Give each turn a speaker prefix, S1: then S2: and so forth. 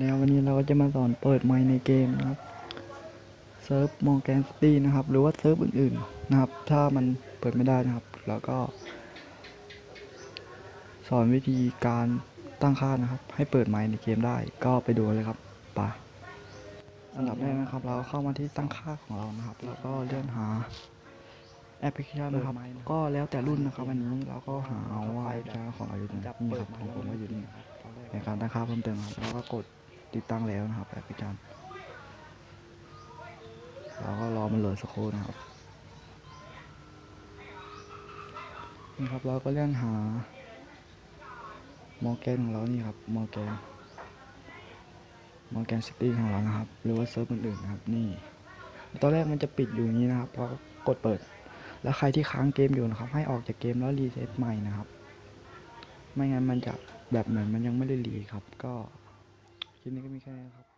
S1: แล้ววันนี้เราก็จะมาสอนเปิดไมค์ในเกมนะครับเซิร์ฟมองแกนสตี้นะครับ หรือว่าเซิร์ฟอื่นๆนะครับ ถ้ามันเปิดไม่ได้นะครับ แล้วก็ สอนวิธีการตั้งค่านะครับ ให้เปิดไมค์ในเกมได้ก็ไปดูเลยครับไปอันดับแรกนะครับ เราเข้ามาที่ตั้งค่าของเรานะครับ แล้วก็เลื่อนหาแอปพลิเคชันนะครับ ก็แล้วแต่รุ่นนะครับอันนี้เราก็หาเอาว่าแอปพลิเคชันของเราอยู่ที่ไหนนี่ครับของผมก็อยู่นี่ในการตั้งค่าเพิ่มเติมครับแล้วก็กด ติดตั้งแล้วนะครับแอปพลิเคชันเราก็รอมันโหลดสักครู่นะครับนี่ครับเราก็เลื่อนหามอร์แกนของเรานี่ครับมอร์แกนมอร์แกนซิตี้ของเรานะครับ หรือว่าเซิร์ฟอื่นๆนะครับ นี่ ตอนแรกมันจะปิดอยู่นี้นะครับเพอกดเปิด แล้วใครที่ค้างเกมอยู่นะครับ ให้ออกจากเกมแล้วรีเซ็ตใหม่นะครับ ไม่งั้นมันจะแบบเหมือนมันยังไม่ได้รีครับ ก็ คลิปนี้ก็มีแค่นี้ครับ